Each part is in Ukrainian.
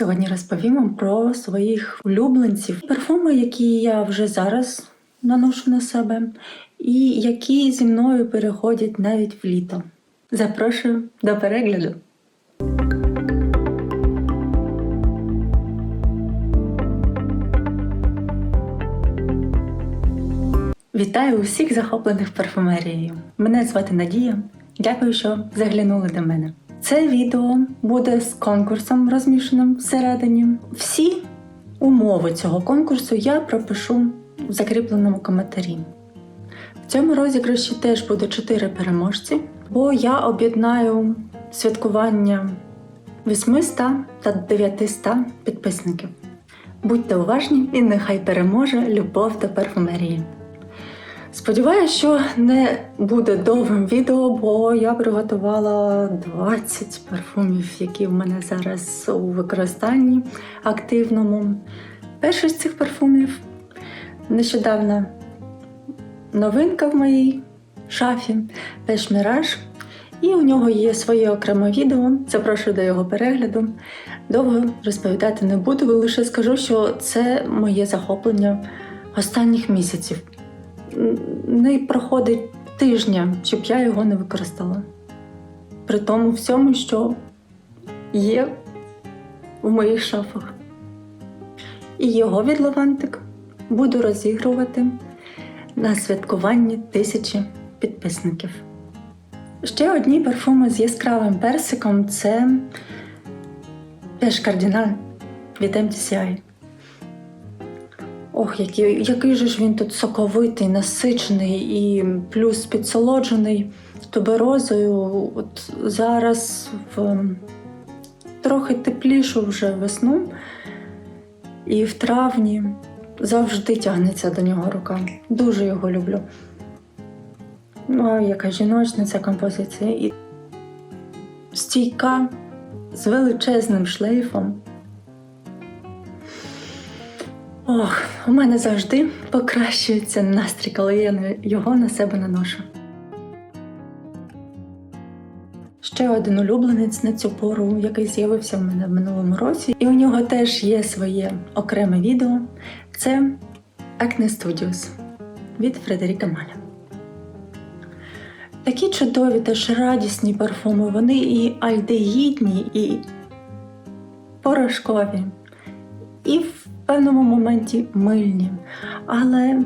Сьогодні розповім вам про своїх улюбленців, парфуми, які я вже зараз наношу на себе, і які зі мною переходять навіть в літо. Запрошую до перегляду. Вітаю усіх захоплених парфумерією. Мене звати Надія. Дякую, що заглянули до мене. Це відео буде з конкурсом розмішаним всередині. Всі умови цього конкурсу я пропишу в закріпленому коментарі. В цьому розіграші теж буде 4 переможці, бо я об'єднаю святкування 800 та 900 підписників. Будьте уважні і нехай переможе любов до парфумерії. Сподіваюся, що не буде довгим відео, бо я приготувала 20 парфумів, які в мене зараз у використанні активному. Перший з цих парфумів нещодавно новинка в моїй шафі Пеш Міраж. І у нього є своє окреме відео. Запрошую до його перегляду. Довго розповідати не буду, лише скажу, що це моє захоплення останніх місяців не проходить тижня, щоб я його не використала. При тому всьому, що є в моїх шафах. І його від Левантик буду розігрувати на святкуванні тисячі підписників. Ще одні парфуми з яскравим персиком це теж кардинал від MTCI. Ох, який, який же ж він тут соковитий, насичений і плюс підсолоджений туберозою. От зараз в трохи теплішу вже весну, і в травні завжди тягнеться до нього рука. Дуже його люблю. Ну, яка жіночна ця композиція. І стійка з величезним шлейфом. Ох, у мене завжди покращується настрій, коли я його на себе наношу. Ще один улюбленець на цю пору, який з'явився в мене в минулому році, і у нього теж є своє окреме відео. Це Acne Studios від Фредеріка Маля. Такі чудові теж радісні парфуми, вони і альдегідні, і порошкові, і певному моменті мильні. Але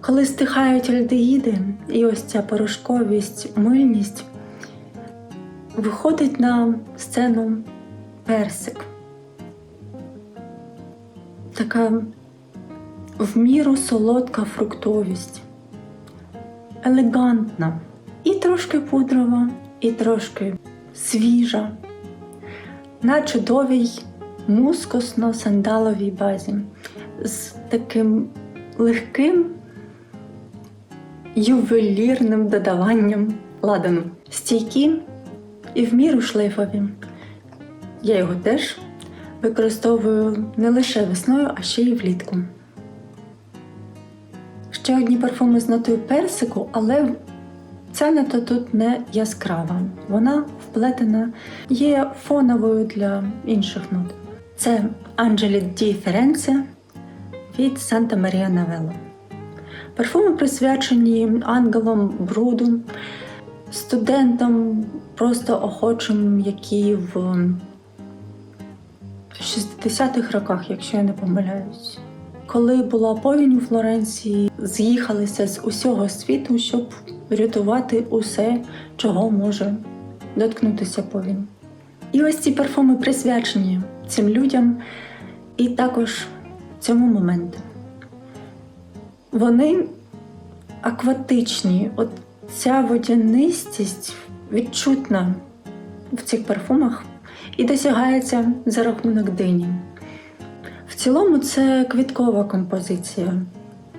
коли стихають альдеїди, і ось ця порошковість, мильність, виходить на сцену персик. Така в міру солодка фруктовість, елегантна, і трошки пудрова, і трошки свіжа, на чудовій мускусно-сандаловій базі з таким легким ювелірним додаванням ладану. Стійкі і в міру шлейфові. Я його теж використовую не лише весною, а ще й влітку. Ще одні парфуми з нотою персику, але ця нота тут не яскрава. Вона вплетена, є фоновою для інших нот. Це Анджелі Ді Ференце від Санта Марія Навело. Парфуми присвячені ангелам бруду, студентам, просто охочим, які в 60-х роках, якщо я не помиляюсь. Коли була повінь у Флоренції, з'їхалися з усього світу, щоб рятувати усе, чого може доткнутися повінь. І ось ці парфуми присвячені цим людям і також цьому моменту. Вони акватичні, от ця водянистість відчутна в цих парфумах і досягається за рахунок дині. В цілому це квіткова композиція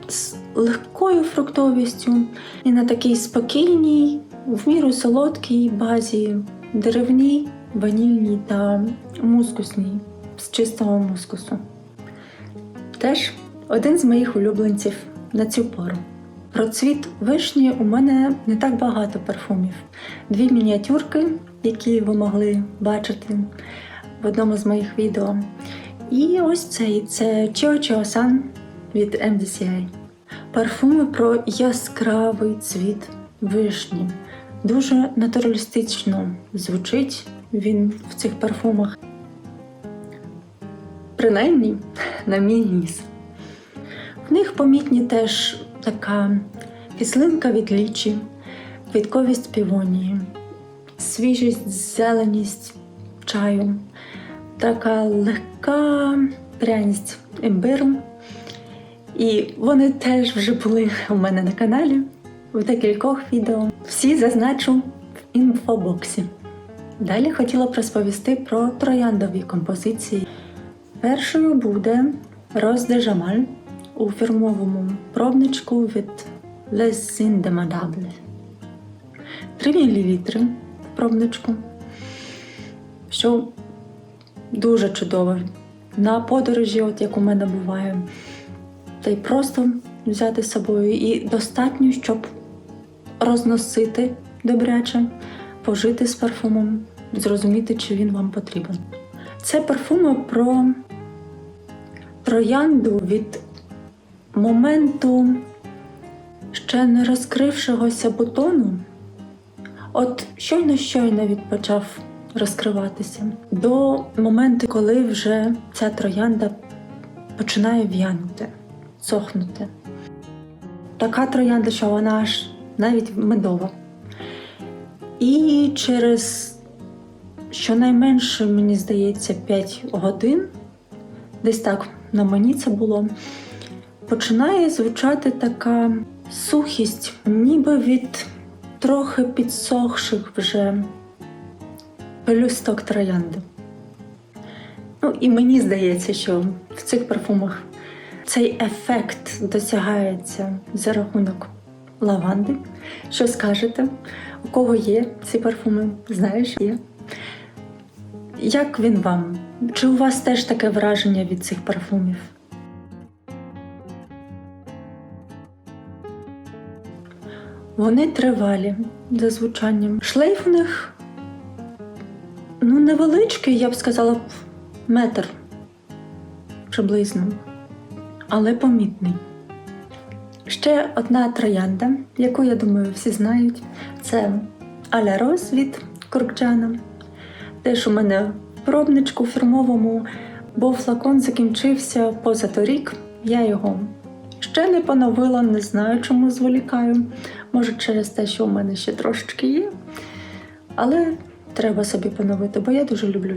з легкою фруктовістю і на такій спокійній, в міру солодкій базі, деревній, ванільній та мускусній з чистого мускусу. Теж один з моїх улюбленців на цю пору. Про цвіт вишні у мене не так багато парфумів. Дві мініатюрки, які ви могли бачити в одному з моїх відео. І ось цей це Chio Chio San від MDCI. Парфуми про яскравий цвіт вишні. Дуже натуралістично звучить він в цих парфумах. Принаймні, на мій ніс. В них помітні теж така кислинка від лічі, квітковість півонії, свіжість, зеленість чаю, така легка пряність імбиру. І вони теж вже були у мене на каналі в декількох відео. Всі зазначу в інфобоксі. Далі хотіла б розповісти про трояндові композиції. Першою буде de Jamal у фірмовому пробничку від Les Indemadables. 3 мл в пробничку, що дуже чудово. На подорожі, от як у мене буває, та й просто взяти з собою і достатньо, щоб розносити добряче, пожити з парфумом, зрозуміти, чи він вам потрібен. Це парфуми про троянду від моменту ще не розкрившогося бутону. От щойно-щойно він почав розкриватися до моменту, коли вже ця троянда починає в'янути, сохнути. Така троянда, що вона аж навіть медова. І через щонайменше, мені здається, 5 годин, десь так на мені це було, починає звучати така сухість, ніби від трохи підсохших вже пелюсток троянди. Ну, і мені здається, що в цих парфумах цей ефект досягається за рахунок лаванди. Що скажете? У кого є ці парфуми? Знаєш, є. Як він вам? Чи у вас теж таке враження від цих парфумів? Вони тривалі за звучанням. Шлейф у них ну, невеличкий, я б сказала, метр приблизно, але помітний. Ще одна троянда, яку, я думаю, всі знають, це Аля Роз від Куркджана. Теж у мене в пробничку фірмовому, бо флакон закінчився позаторік. Я його ще не поновила, не знаю, чому зволікаю. Може, через те, що у мене ще трошечки є. Але треба собі поновити, бо я дуже люблю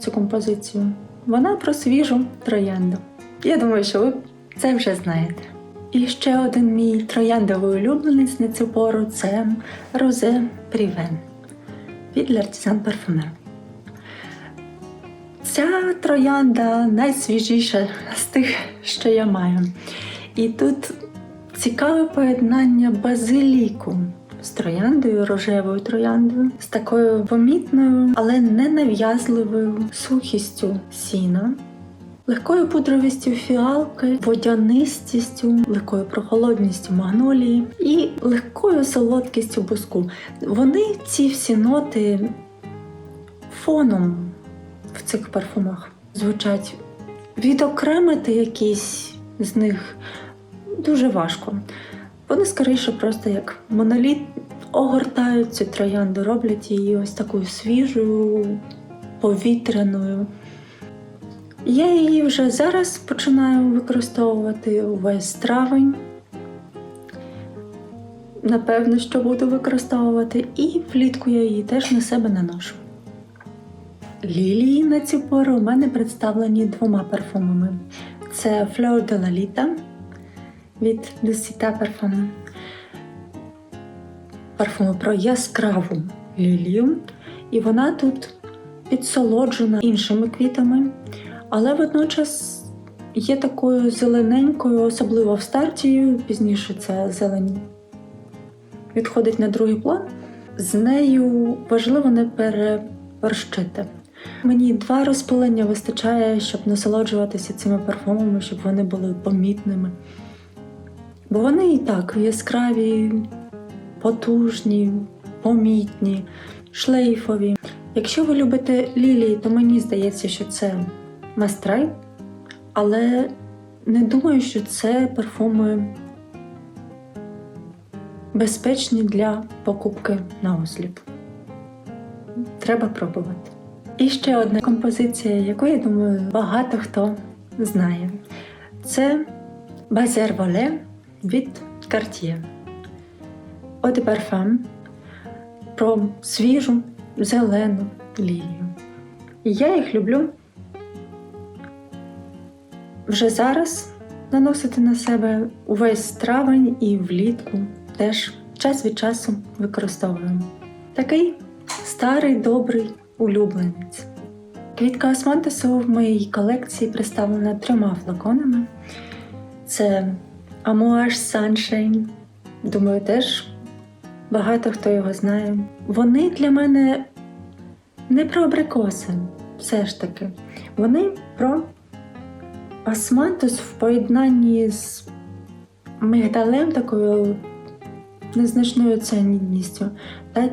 цю композицію. Вона про свіжу троянду. Я думаю, що ви це вже знаєте. І ще один мій трояндовий улюбленець на цю пору це Розе Прівен від L'Artisan Parfumeur. Ця троянда найсвіжіша з тих, що я маю. І тут цікаве поєднання базиліку з трояндою, рожевою трояндою, з такою помітною, але не нав'язливою сухістю сіна, легкою пудровістю фіалки, водянистістю, легкою прохолодністю магнолії і легкою солодкістю буску. Вони ці всі ноти фоном в цих парфумах звучать. Відокремити якісь з них дуже важко. Вони скоріше просто як моноліт огортають цю троянду, роблять її ось такою свіжою, повітряною. Я її вже зараз починаю використовувати увесь травень. Напевно, що буду використовувати, і влітку я її теж на себе наношу. Лілії на цю пору у мене представлені двома парфумами: це Fleur de la Lita від Lucita Parfum. Парфуми про яскраву лілію. І вона тут підсолоджена іншими квітами, але водночас є такою зелененькою, особливо в старті, пізніше ця зелень відходить на другий план. З нею важливо не переборщити. Мені два розпилення вистачає, щоб насолоджуватися цими парфумами, щоб вони були помітними. Бо вони і так яскраві, потужні, помітні, шлейфові. Якщо ви любите лілії, то мені здається, що це мастрай, але не думаю, що це парфуми безпечні для покупки на осліп. Треба пробувати. І ще одна композиція, яку я думаю, багато хто знає. Це Базер Воле від Cartier. Eau de Parfum про свіжу зелену лілію. І я їх люблю вже зараз наносити на себе увесь травень і влітку теж час від часу використовуємо. Такий старий добрий улюбленець. Квітка османтусу в моїй колекції представлена трьома флаконами. Це Amouage Sunshine. Думаю, теж багато хто його знає. Вони для мене не про абрикоси, все ж таки. Вони про османтус в поєднанні з мигдалем такою незначною цінністю та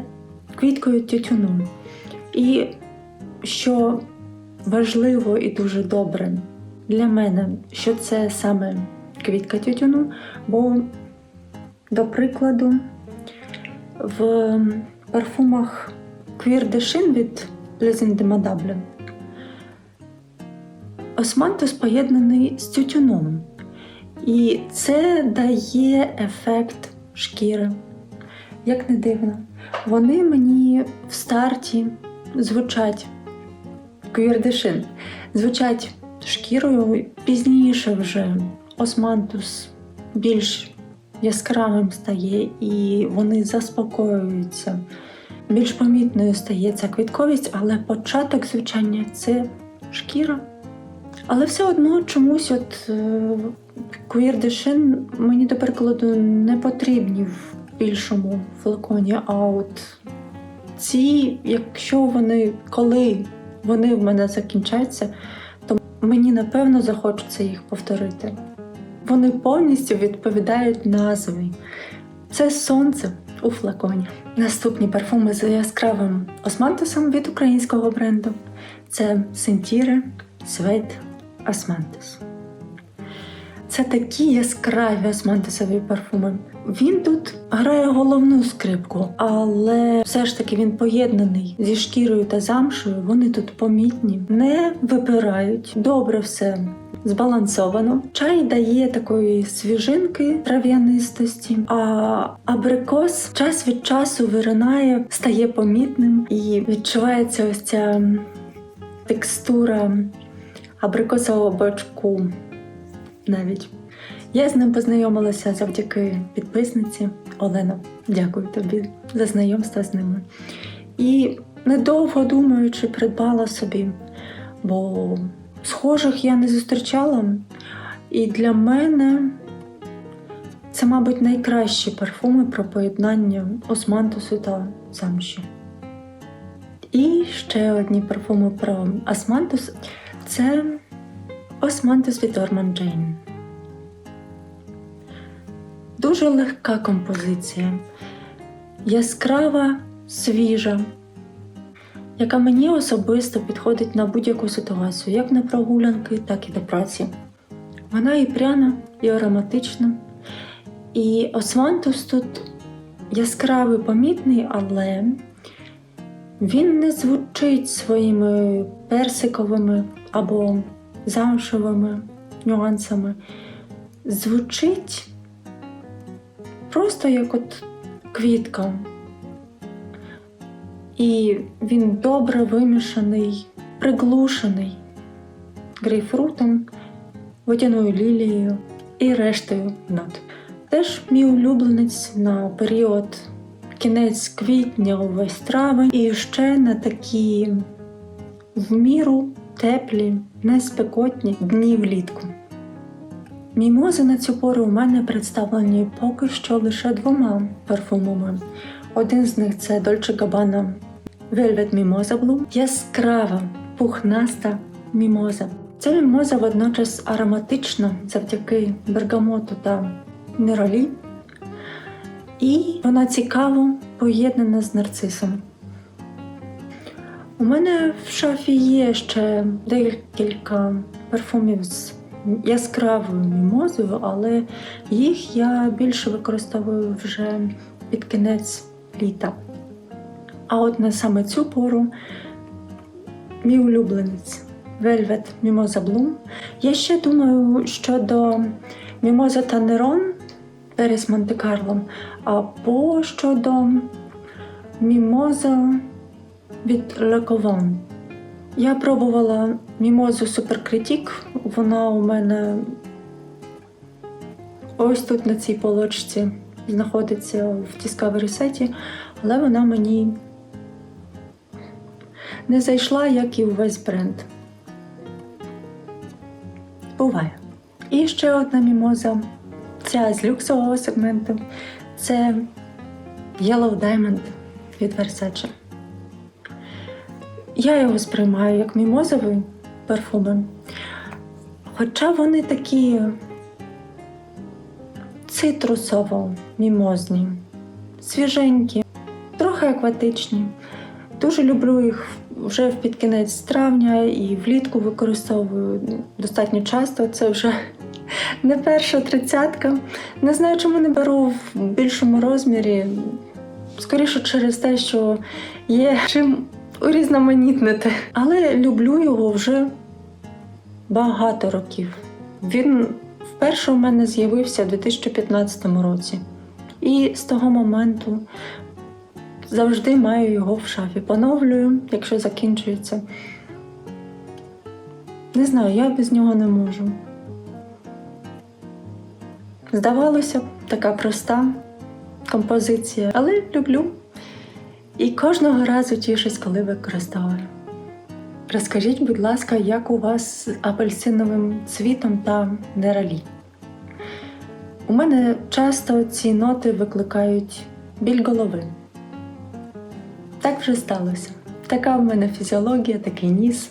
квіткою тютюну. І що важливо і дуже добре для мене, що це саме квітка тютюну, бо, до прикладу, в парфумах de Chine від Les Indomptables османтус поєднаний з тютюном. І це дає ефект шкіри. Як не дивно, вони мені в старті звучать куєрдешин, звучать шкірою, пізніше вже османтус більш яскравим стає і вони заспокоюються. Більш помітною стає ця квітковість, але початок звучання це шкіра. Але все одно чомусь от Queer Dešin мені до перекладу не потрібні в більшому флаконі. А от ці, якщо вони, коли вони в мене закінчаться, то мені напевно захочеться їх повторити. Вони повністю відповідають назві. Це сонце у флаконі. Наступні парфуми з яскравим османтусом від українського бренду це Сентіре Свет Османтус. Це такі яскраві османтусові парфуми. Він тут грає головну скрипку, але все ж таки він поєднаний зі шкірою та замшою. Вони тут помітні, не випирають. Добре все збалансовано. Чай дає такої свіжинки трав'янистості, а абрикос час від часу виринає, стає помітним і відчувається ось ця текстура абрикосового бачку навіть. Я з ним познайомилася завдяки підписниці Олена. Дякую тобі за знайомство з ними. І недовго думаючи, придбала собі, бо схожих я не зустрічала. І для мене це, мабуть, найкращі парфуми про поєднання османтусу та замші. І ще одні парфуми про османтус це османтус від Orman Jane. Дуже легка композиція, яскрава, свіжа, яка мені особисто підходить на будь-яку ситуацію, як на прогулянки, так і до праці. Вона і пряна, і ароматична. І османтус тут яскравий, помітний, але він не звучить своїми персиковими або замшевими нюансами. Звучить просто як от квітка. І він добре вимішаний, приглушений грейпфрутом, водяною лілією і рештою нот. Теж мій улюбленець на період кінець квітня, увесь травень, і ще на такі в міру теплі, неспекотні дні влітку. Мімози на цю пору у мене представлені поки що лише двома парфумами. Один з них це Dolce Gabbana Velvet Mimosa Blue, яскрава, пухнаста мімоза. Ця мімоза водночас ароматична завдяки бергамоту та неролі, і вона цікаво поєднана з нарцисом. У мене в шафі є ще декілька парфумів з яскравою мімозою, але їх я більше використовую вже під кінець літа. А от на саме цю пору мій улюбленець Velvet Mimosa Bloom. Я ще думаю щодо Mimosa Tanneron Перес Монте-Карло, або щодо Мімоза від Covon. Я пробувала мімозу Суперкритік. Вона у мене ось тут на цій полочці знаходиться в Discovery Set, але вона мені не зайшла, як і увесь бренд. Буває. І ще одна мімоза. Ця з люксового сегменту. Це Yellow Diamond від Versace. Я його сприймаю як мімозовий парфуми. Хоча вони такі цитрусово-мімозні, свіженькі, трохи акватичні. Дуже люблю їх вже під кінець травня і влітку використовую достатньо часто. Це вже не перша тридцятка. Не знаю, чому не беру в більшому розмірі. Скоріше через те, що є чим урізноманітнити. Але люблю його вже багато років. Він вперше у мене з'явився у 2015 році. І з того моменту завжди маю його в шафі. Поновлюю, якщо закінчується. Не знаю, я без нього не можу. Здавалося б, така проста композиція, але люблю. І кожного разу тішусь, коли використовую. Розкажіть, будь ласка, як у вас з апельсиновим цвітом та нералі? У мене часто ці ноти викликають біль голови. Так вже сталося. Така в мене фізіологія, такий ніс.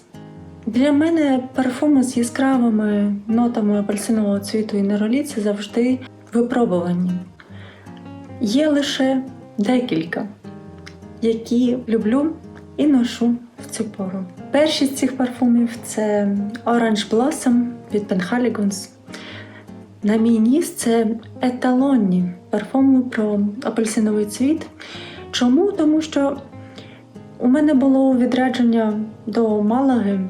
Для мене парфуми з яскравими нотами апельсинового цвіту і неролі це завжди випробувані. Є лише декілька, які люблю і ношу в цю пору. Перші з цих парфумів це Orange Blossom від Penhaligon's. На мій ніс це еталонні парфуми про апельсиновий цвіт. Чому? Тому що у мене було відрядження до Малаги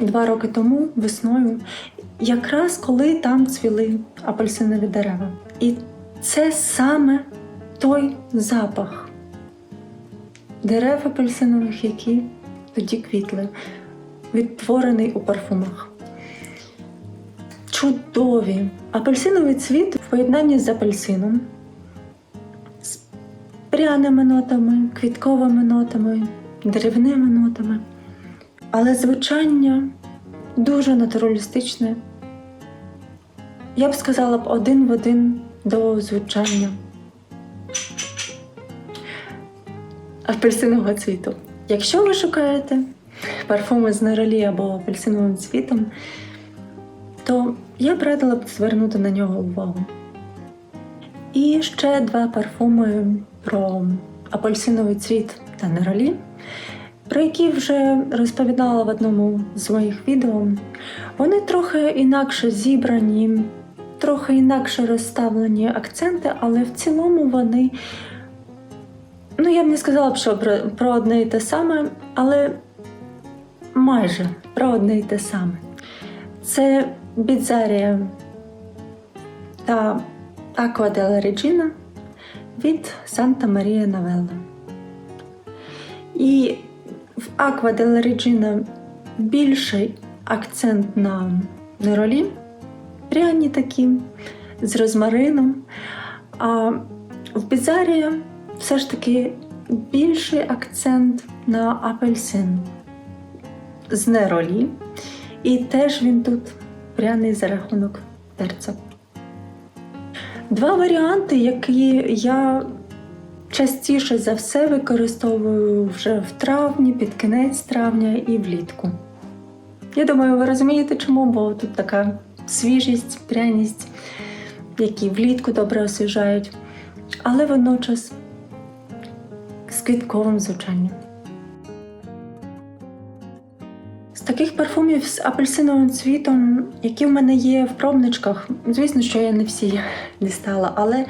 два роки тому весною, якраз коли там цвіли апельсинові дерева. І це саме той запах дерев апельсинових, які тоді квітли, відтворений у парфумах. Чудові! Апельсиновий цвіт в поєднанні з апельсином, з пряними нотами, квітковими нотами, деревними нотами. Але звучання дуже натуралістичне. Я б сказала б один в один до звучання апельсинового цвіту. Якщо ви шукаєте парфуми з неролі або апельсиновим цвітом, то я б радила б звернути на нього увагу. І ще два парфуми про апельсиновий цвіт та неролі, про які вже розповідала в одному з моїх відео. Вони трохи інакше зібрані, трохи інакше розставлені акценти, але в цілому вони, ну я б не сказала б, що про, про одне і те саме, але майже про одне і те саме. Це Біцарія та Аква Делла Реджіна від Санта Марія Новелла. І в Аква Делла Реджіна більший акцент на неролі, пряні такі, з розмарином. А в Бізарія все ж таки більший акцент на апельсин з неролі. І теж він тут пряний за рахунок терця. Два варіанти, які я частіше за все використовую вже в травні, під кінець травня і влітку. Я думаю, ви розумієте, чому, бо тут така свіжість, пряність, які влітку добре освіжають, але водночас з квітковим звучанням. Таких парфумів з апельсиновим цвітом, які в мене є в пробничках, звісно, що я не всі дістала, але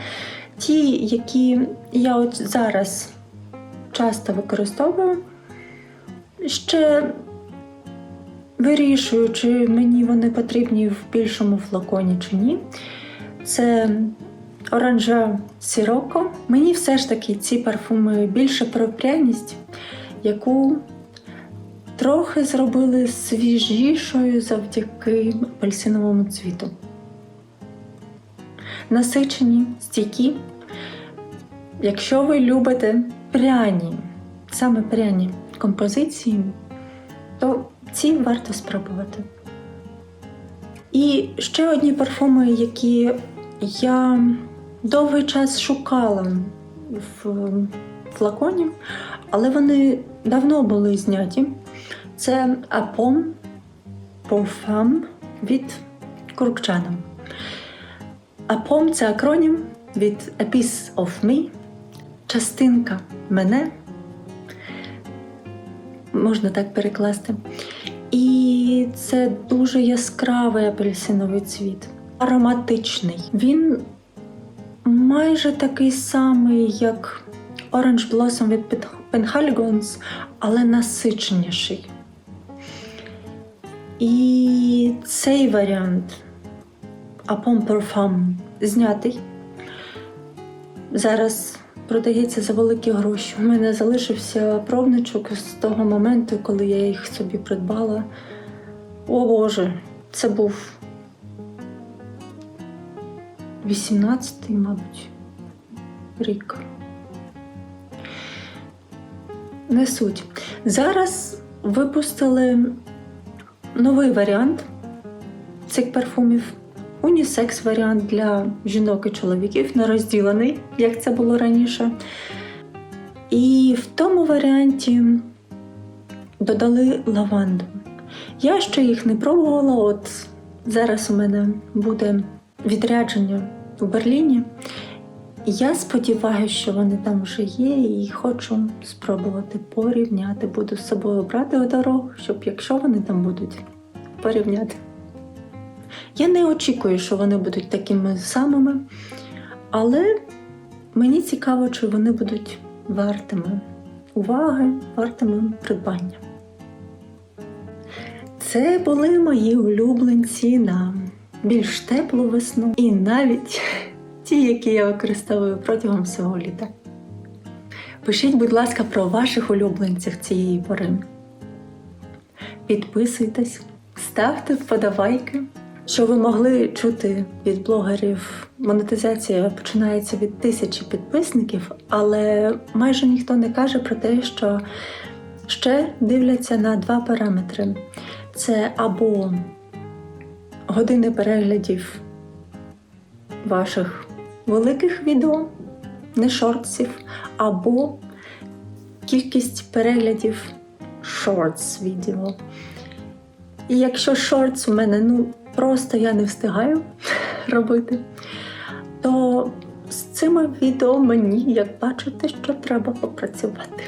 ті, які я от зараз часто використовую, ще вирішую, чи мені вони потрібні в більшому флаконі чи ні. Це оранжа Сіроко. Мені все ж таки ці парфуми більше про пряність, яку трохи зробили свіжішою завдяки апельсиновому цвіту. Насичені, стійкі. Якщо ви любите пряні, саме пряні композиції, то ці варто спробувати. І ще одні парфуми, які я довгий час шукала в флаконі, але вони давно були зняті. Це Апом Parfum від Куркчана. Апом це акронім від A Piece of Me, частинка мене. Можна так перекласти. І це дуже яскравий апельсиновий цвіт, ароматичний. Він майже такий самий, як Orange Blossom від Penhaligon's, але насиченіший. І цей варіант Апом Parfum знятий. Зараз продається за великі гроші. У мене залишився пробничок з того моменту, коли я їх собі придбала. О Боже, це був 18-й, мабуть, рік. Не суть. Зараз випустили новий варіант цих парфумів. Унісекс варіант для жінок і чоловіків, не розділений, як це було раніше. І в тому варіанті додали лаванду. Я ще їх не пробувала. От зараз у мене буде відрядження у Берліні. Я сподіваюся, що вони там вже є, і хочу спробувати порівняти. Буду з собою брати у дорогу, щоб якщо вони там будуть, порівняти. Я не очікую, що вони будуть такими самими, але мені цікаво, чи вони будуть вартими уваги, вартими придбання. Це були мої улюбленці на більш теплу весну і навіть ті, які я використовую протягом всього літа. Пишіть, будь ласка, про ваших улюбленців цієї пори. Підписуйтесь, ставте вподобайки. Що ви могли чути від блогерів, монетизація починається від тисячі підписників, але майже ніхто не каже про те, що ще дивляться на два параметри: це або години переглядів ваших великих відео, не шортсів, або кількість переглядів шортс відео. І якщо шортс у мене ну просто я не встигаю робити, то з цими відео мені, як бачите, що треба попрацювати.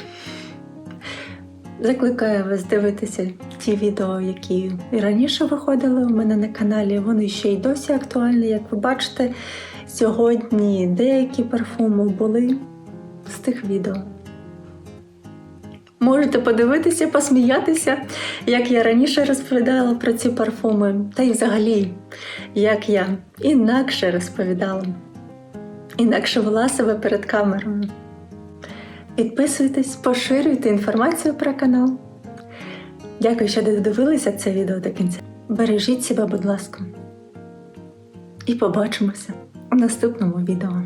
Закликаю вас дивитися ті відео, які і раніше виходили у мене на каналі. Вони ще й досі актуальні. Як ви бачите, сьогодні деякі парфуми були з тих відео. Можете подивитися, посміятися, як я раніше розповідала про ці парфуми, та й взагалі, як я інакше розповідала, інакше вела себе перед камерою. Підписуйтесь, поширюйте інформацію про канал. Дякую, що додивилися це відео до кінця. Бережіть себе, будь ласка. І побачимося у наступному відео.